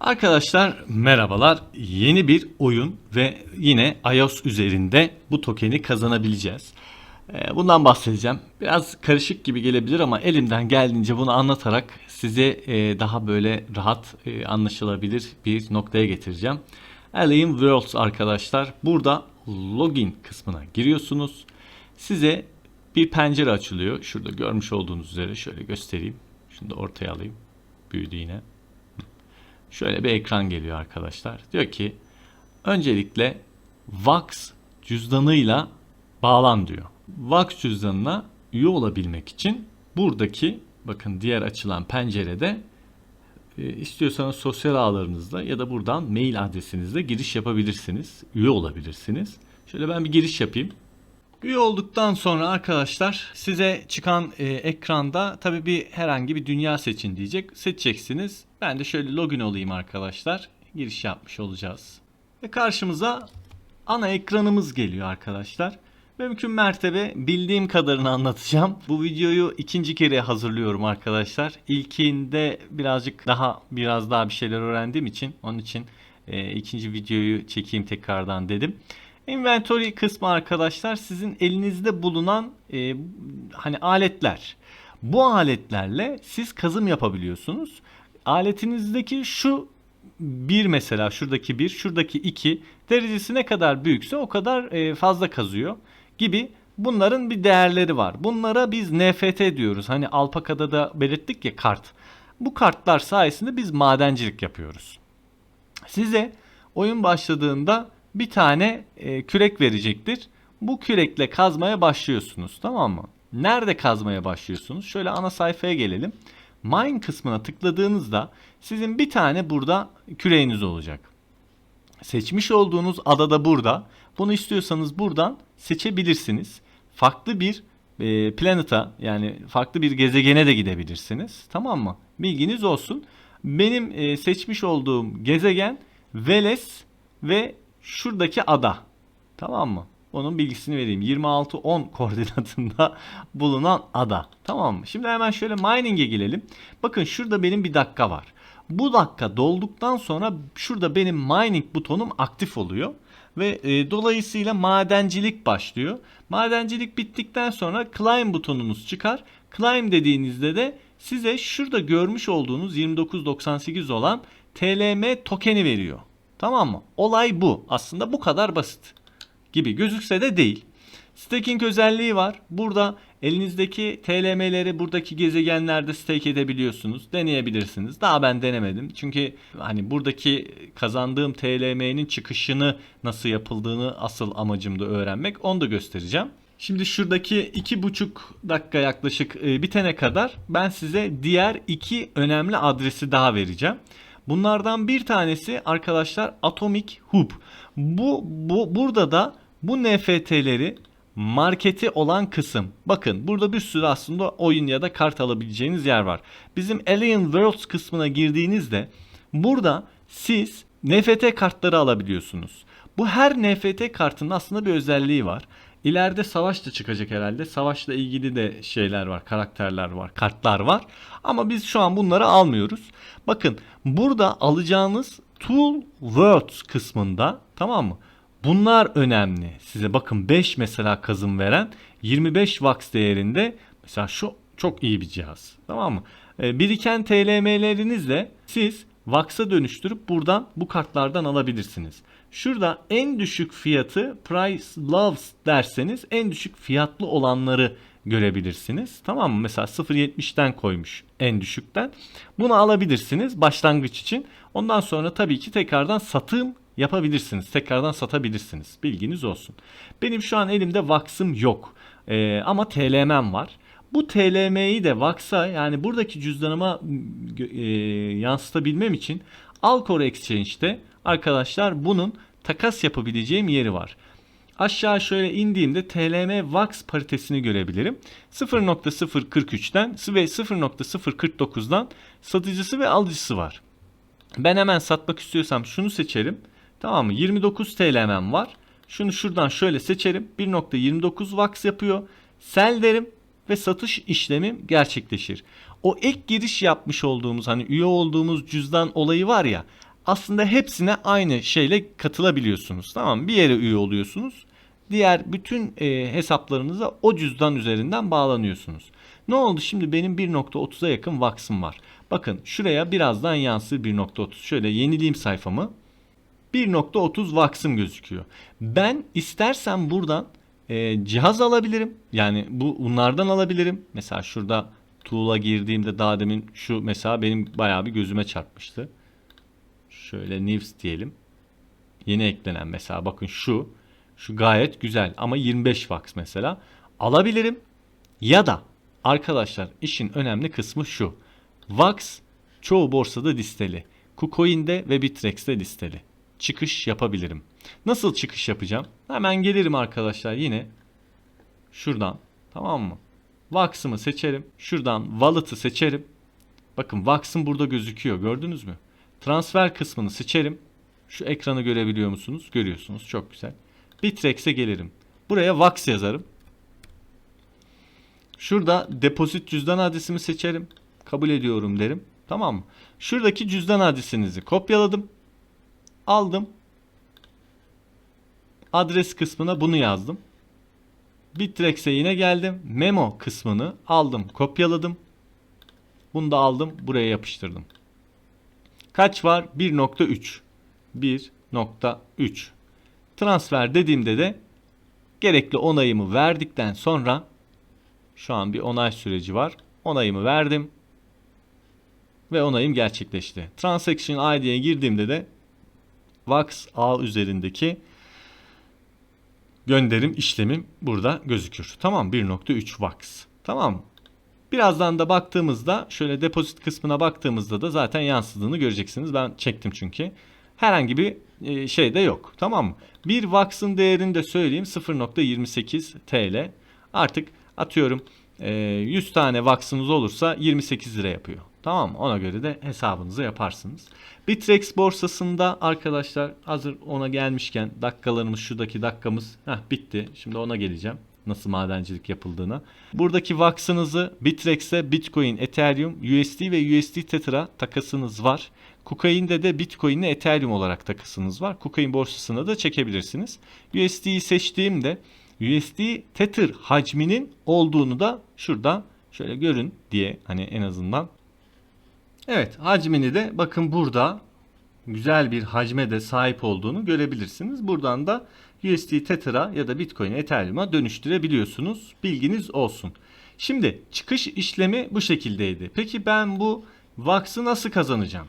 Arkadaşlar merhabalar. Yeni bir oyun ve yine iOS üzerinde bu tokeni kazanabileceğiz. Ee, Bundan bahsedeceğim. Biraz karışık gibi gelebilir ama elimden geldiğince bunu anlatarak size e, daha böyle rahat e, anlaşılabilir bir noktaya getireceğim. Alien Worlds arkadaşlar. Burada login kısmına giriyorsunuz. Size bir pencere açılıyor. Şurada görmüş olduğunuz üzere şöyle göstereyim. Şunu da ortaya alayım. Büyüdü yine. Şöyle bir ekran geliyor arkadaşlar. Diyor ki öncelikle Vax cüzdanıyla bağlan diyor. Vax cüzdanına üye olabilmek için buradaki bakın diğer açılan pencerede e, istiyorsanız sosyal ağlarınızda ya da buradan mail adresinizle giriş yapabilirsiniz. Üye olabilirsiniz. Şöyle ben bir giriş yapayım. Üye olduktan sonra arkadaşlar size çıkan e, ekranda tabii bir herhangi bir dünya seçin diyecek. Seçeceksiniz. Ben de şöyle login olayım arkadaşlar. Giriş yapmış olacağız. Ve karşımıza ana ekranımız geliyor arkadaşlar. Mümkün mertebe bildiğim kadarını anlatacağım. Bu videoyu ikinci kere hazırlıyorum arkadaşlar. İlkinde birazcık daha biraz daha bir şeyler öğrendiğim için onun için e, ikinci videoyu çekeyim tekrardan dedim. Inventory kısmı arkadaşlar sizin elinizde bulunan e, hani aletler. Bu aletlerle siz kazım yapabiliyorsunuz. Aletinizdeki şu bir mesela şuradaki bir, şuradaki iki derecesi ne kadar büyükse o kadar e, fazla kazıyor gibi bunların bir değerleri var. Bunlara biz NFT diyoruz. Hani Alpaka'da da belirttik ya kart. Bu kartlar sayesinde biz madencilik yapıyoruz. Size oyun başladığında bir tane e, kürek verecektir. Bu kürekle kazmaya başlıyorsunuz tamam mı? Nerede kazmaya başlıyorsunuz? Şöyle ana sayfaya gelelim. Mine kısmına tıkladığınızda sizin bir tane burada küreğiniz olacak. Seçmiş olduğunuz ada da burada. Bunu istiyorsanız buradan seçebilirsiniz. Farklı bir e, planeta yani farklı bir gezegene de gidebilirsiniz. Tamam mı? Bilginiz olsun. Benim e, seçmiş olduğum gezegen Veles ve şuradaki ada. Tamam mı? Onun bilgisini vereyim. 26-10 koordinatında bulunan ada. Tamam mı? Şimdi hemen şöyle mining'e gelelim. Bakın şurada benim bir dakika var. Bu dakika dolduktan sonra şurada benim mining butonum aktif oluyor. Ve e, dolayısıyla madencilik başlıyor. Madencilik bittikten sonra climb butonunuz çıkar. Climb dediğinizde de size şurada görmüş olduğunuz 2998 olan TLM tokeni veriyor. Tamam mı? Olay bu. Aslında bu kadar basit gibi gözükse de değil. Staking özelliği var. Burada elinizdeki TLM'leri buradaki gezegenlerde stake edebiliyorsunuz. Deneyebilirsiniz. Daha ben denemedim. Çünkü hani buradaki kazandığım TLM'nin çıkışını nasıl yapıldığını asıl amacımda öğrenmek. Onu da göstereceğim. Şimdi şuradaki iki buçuk dakika yaklaşık e, bitene kadar ben size diğer iki önemli adresi daha vereceğim. Bunlardan bir tanesi arkadaşlar Atomic Hub. Bu, bu burada da bu NFT'leri marketi olan kısım. Bakın burada bir sürü aslında oyun ya da kart alabileceğiniz yer var. Bizim Alien Worlds kısmına girdiğinizde burada siz NFT kartları alabiliyorsunuz. Bu her NFT kartının aslında bir özelliği var. İleride savaş da çıkacak herhalde. Savaşla ilgili de şeyler var, karakterler var, kartlar var. Ama biz şu an bunları almıyoruz. Bakın burada alacağınız Tool Words kısmında tamam mı? Bunlar önemli. Size bakın 5 mesela kazım veren 25 Vax değerinde mesela şu çok iyi bir cihaz. Tamam mı? E, biriken TLM'lerinizle siz Vax'a dönüştürüp buradan bu kartlardan alabilirsiniz. Şurada en düşük fiyatı Price Loves derseniz en düşük fiyatlı olanları görebilirsiniz. Tamam mı? Mesela 0.70'ten koymuş en düşükten. Bunu alabilirsiniz başlangıç için. Ondan sonra tabii ki tekrardan satım yapabilirsiniz. Tekrardan satabilirsiniz. Bilginiz olsun. Benim şu an elimde Vax'ım yok. Ee, ama TLM'm var. Bu TLM'yi de Vax'a yani buradaki cüzdanıma e, yansıtabilmem için Alcor Exchange'de arkadaşlar bunun takas yapabileceğim yeri var. Aşağı şöyle indiğimde TLM Vax paritesini görebilirim. 0.043'ten ve 0.049'dan satıcısı ve alıcısı var. Ben hemen satmak istiyorsam şunu seçerim. Tamam mı? 29 TL'm var. Şunu şuradan şöyle seçerim. 1.29 Vax yapıyor. Sell derim ve satış işlemim gerçekleşir. O ilk giriş yapmış olduğumuz hani üye olduğumuz cüzdan olayı var ya aslında hepsine aynı şeyle katılabiliyorsunuz. Tamam? Bir yere üye oluyorsunuz. Diğer bütün e, hesaplarınıza o cüzdan üzerinden bağlanıyorsunuz. Ne oldu şimdi benim 1.30'a yakın Vax'ım var. Bakın şuraya birazdan yansır 1.30. Şöyle yenileyim sayfamı. 1.30 Vax'ım gözüküyor. Ben istersen buradan e, cihaz alabilirim. Yani bu bunlardan alabilirim. Mesela şurada Tool'a girdiğimde daha demin şu mesela benim bayağı bir gözüme çarpmıştı. Şöyle News diyelim. Yeni eklenen mesela bakın şu. Şu gayet güzel ama 25 Wax mesela. Alabilirim. Ya da arkadaşlar işin önemli kısmı şu. Wax çoğu borsada listeli. KuCoin'de ve Bitrex'te listeli. Çıkış yapabilirim. Nasıl çıkış yapacağım? Hemen gelirim arkadaşlar yine. Şuradan tamam mı? Vax'ımı seçerim. Şuradan Wallet'ı seçerim. Bakın Vax'ım burada gözüküyor gördünüz mü? Transfer kısmını seçerim. Şu ekranı görebiliyor musunuz? Görüyorsunuz. Çok güzel. Bitrex'e gelirim. Buraya Vax yazarım. Şurada depozit cüzdan adresimi seçerim. Kabul ediyorum derim. Tamam mı? Şuradaki cüzdan adresinizi kopyaladım. Aldım. Adres kısmına bunu yazdım. Bitrex'e yine geldim. Memo kısmını aldım, kopyaladım. Bunu da aldım, buraya yapıştırdım. Kaç var? 1.3. 1.3. Transfer dediğimde de gerekli onayımı verdikten sonra şu an bir onay süreci var. Onayımı verdim. Ve onayım gerçekleşti. Transaction ID'ye girdiğimde de Vax ağ üzerindeki gönderim işlemim burada gözükür. Tamam 1.3 Vax. Tamam. Birazdan da baktığımızda şöyle depozit kısmına baktığımızda da zaten yansıdığını göreceksiniz. Ben çektim çünkü. Herhangi bir e, şey de yok. Tamam mı? Bir Vax'ın değerini de söyleyeyim 0.28 TL. Artık atıyorum 100 tane Vax'ınız olursa 28 lira yapıyor. Tamam? Ona göre de hesabınızı yaparsınız. Bitrex borsasında arkadaşlar hazır ona gelmişken dakikalarımız şuradaki dakikamız heh, bitti. Şimdi ona geleceğim. Nasıl madencilik yapıldığına. Buradaki Vax'ınızı Bitrex'e Bitcoin, Ethereum, USD ve USD Tether'a takasınız var. KuCoin'de de Bitcoin ile Ethereum olarak takasınız var. KuCoin borsasına da çekebilirsiniz. USD'yi seçtiğimde USD Tether hacminin olduğunu da şurada şöyle görün diye hani en azından Evet hacmini de bakın burada güzel bir hacme de sahip olduğunu görebilirsiniz. Buradan da USD Tether'a ya da Bitcoin Ethereum'a dönüştürebiliyorsunuz. Bilginiz olsun. Şimdi çıkış işlemi bu şekildeydi. Peki ben bu Vax'ı nasıl kazanacağım?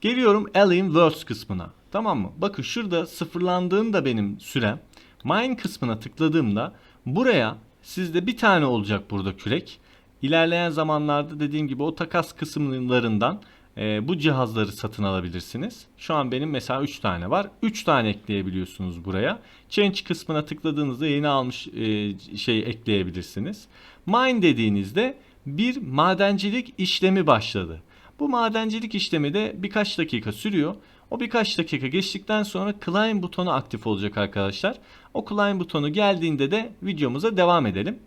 Geliyorum Alien Words kısmına. Tamam mı? Bakın şurada sıfırlandığında benim sürem. Mine kısmına tıkladığımda buraya sizde bir tane olacak burada kürek. İlerleyen zamanlarda dediğim gibi o takas kısımlarından e, bu cihazları satın alabilirsiniz. Şu an benim mesela 3 tane var. 3 tane ekleyebiliyorsunuz buraya. Change kısmına tıkladığınızda yeni almış e, şey ekleyebilirsiniz. Mine dediğinizde bir madencilik işlemi başladı. Bu madencilik işlemi de birkaç dakika sürüyor. O birkaç dakika geçtikten sonra Climb butonu aktif olacak arkadaşlar. O Climb butonu geldiğinde de videomuza devam edelim.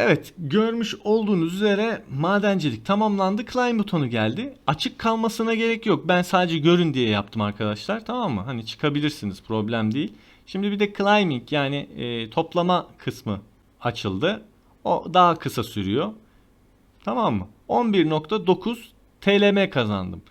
Evet görmüş olduğunuz üzere madencilik tamamlandı. Climb butonu geldi. Açık kalmasına gerek yok. Ben sadece görün diye yaptım arkadaşlar. Tamam mı? Hani çıkabilirsiniz problem değil. Şimdi bir de climbing yani e, toplama kısmı açıldı. O daha kısa sürüyor. Tamam mı? 11.9 TLM kazandım.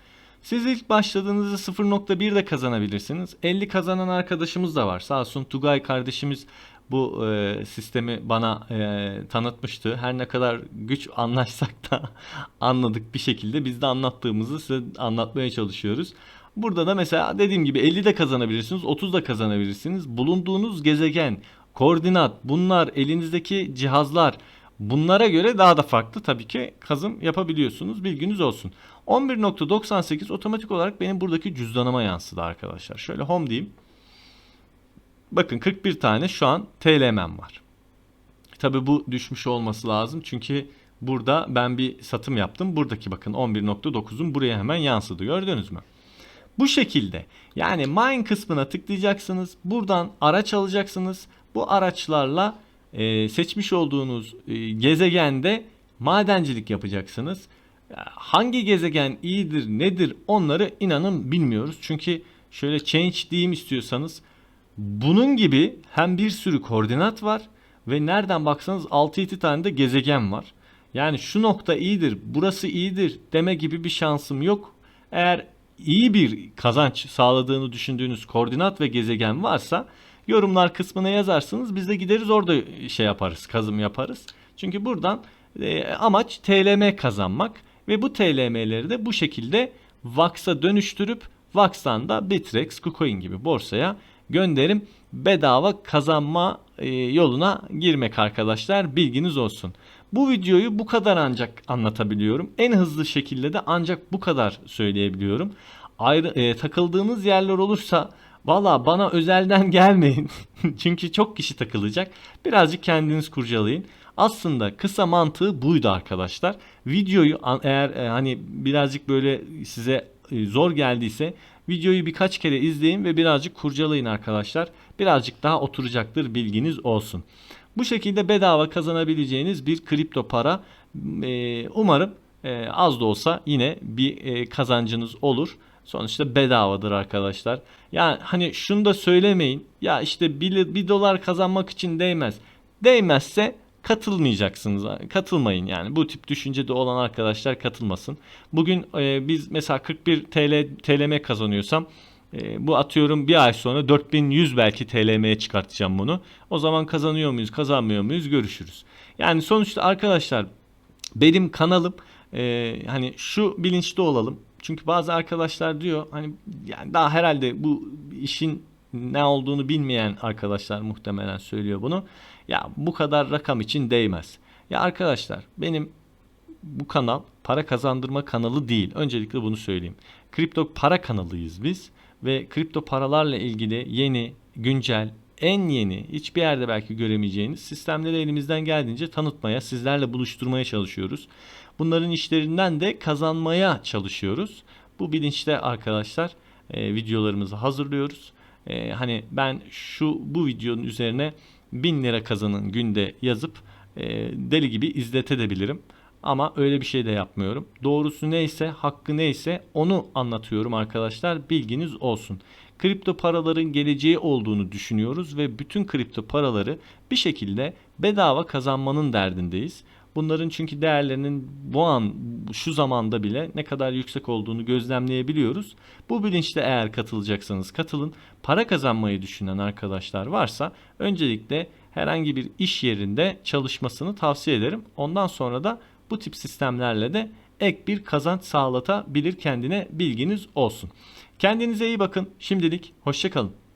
Siz ilk başladığınızda 0.1 de kazanabilirsiniz. 50 kazanan arkadaşımız da var. Sağ olsun Tugay kardeşimiz bu e, sistemi bana e, tanıtmıştı. Her ne kadar güç anlaşsak da anladık bir şekilde biz de anlattığımızı size anlatmaya çalışıyoruz. Burada da mesela dediğim gibi 50 de kazanabilirsiniz, 30 da kazanabilirsiniz. Bulunduğunuz gezegen, koordinat, bunlar elinizdeki cihazlar bunlara göre daha da farklı tabii ki kazım yapabiliyorsunuz. Bilginiz olsun. 11.98 otomatik olarak benim buradaki cüzdanıma yansıdı arkadaşlar. Şöyle home diyeyim. Bakın 41 tane şu an TLM'm var. Tabi bu düşmüş olması lazım çünkü burada ben bir satım yaptım. Buradaki bakın 11.9'un buraya hemen yansıdı gördünüz mü? Bu şekilde yani mine kısmına tıklayacaksınız. Buradan araç alacaksınız. Bu araçlarla e, seçmiş olduğunuz e, gezegende madencilik yapacaksınız. Ya hangi gezegen iyidir nedir onları inanın bilmiyoruz. Çünkü şöyle change diyeyim istiyorsanız bunun gibi hem bir sürü koordinat var ve nereden baksanız 6-7 tane de gezegen var. Yani şu nokta iyidir, burası iyidir deme gibi bir şansım yok. Eğer iyi bir kazanç sağladığını düşündüğünüz koordinat ve gezegen varsa yorumlar kısmına yazarsınız. Biz de gideriz orada şey yaparız, kazım yaparız. Çünkü buradan e, amaç TLM kazanmak ve bu TLM'leri de bu şekilde VAX'a dönüştürüp VAX'tan da Bittrex, KuCoin gibi borsaya gönderim bedava kazanma e, yoluna girmek arkadaşlar bilginiz olsun. Bu videoyu bu kadar ancak anlatabiliyorum. En hızlı şekilde de ancak bu kadar söyleyebiliyorum. Ayrı e, takıldığınız yerler olursa valla bana özelden gelmeyin. Çünkü çok kişi takılacak. Birazcık kendiniz kurcalayın. Aslında kısa mantığı buydu arkadaşlar. Videoyu eğer e, hani birazcık böyle size e, zor geldiyse videoyu birkaç kere izleyin ve birazcık kurcalayın arkadaşlar. Birazcık daha oturacaktır bilginiz olsun. Bu şekilde bedava kazanabileceğiniz bir kripto para e, umarım e, az da olsa yine bir e, kazancınız olur. Sonuçta bedavadır arkadaşlar. Yani hani şunu da söylemeyin. Ya işte bir, bir dolar kazanmak için değmez. Değmezse katılmayacaksınız. Katılmayın yani. Bu tip düşüncede olan arkadaşlar katılmasın. Bugün e, biz mesela 41 TL TLM kazanıyorsam e, bu atıyorum bir ay sonra 4100 belki TLM'ye çıkartacağım bunu. O zaman kazanıyor muyuz, kazanmıyor muyuz görüşürüz. Yani sonuçta arkadaşlar benim kanalım e, hani şu bilinçli olalım. Çünkü bazı arkadaşlar diyor hani yani daha herhalde bu işin ne olduğunu bilmeyen arkadaşlar muhtemelen söylüyor bunu. Ya bu kadar rakam için değmez. Ya arkadaşlar benim bu kanal para kazandırma kanalı değil. Öncelikle bunu söyleyeyim. Kripto para kanalıyız biz ve kripto paralarla ilgili yeni, güncel, en yeni, hiçbir yerde belki göremeyeceğiniz sistemleri elimizden geldiğince tanıtmaya, sizlerle buluşturmaya çalışıyoruz. Bunların işlerinden de kazanmaya çalışıyoruz. Bu bilinçte arkadaşlar e, videolarımızı hazırlıyoruz. E, hani ben şu bu videonun üzerine 1000 lira kazanın günde yazıp e, deli gibi izletebilirim. Ama öyle bir şey de yapmıyorum. Doğrusu neyse, hakkı neyse onu anlatıyorum arkadaşlar. Bilginiz olsun. Kripto paraların geleceği olduğunu düşünüyoruz ve bütün kripto paraları bir şekilde bedava kazanmanın derdindeyiz. Bunların çünkü değerlerinin bu an şu zamanda bile ne kadar yüksek olduğunu gözlemleyebiliyoruz. Bu bilinçle eğer katılacaksanız katılın. Para kazanmayı düşünen arkadaşlar varsa öncelikle herhangi bir iş yerinde çalışmasını tavsiye ederim. Ondan sonra da bu tip sistemlerle de ek bir kazanç sağlatabilir kendine bilginiz olsun. Kendinize iyi bakın. Şimdilik hoşçakalın.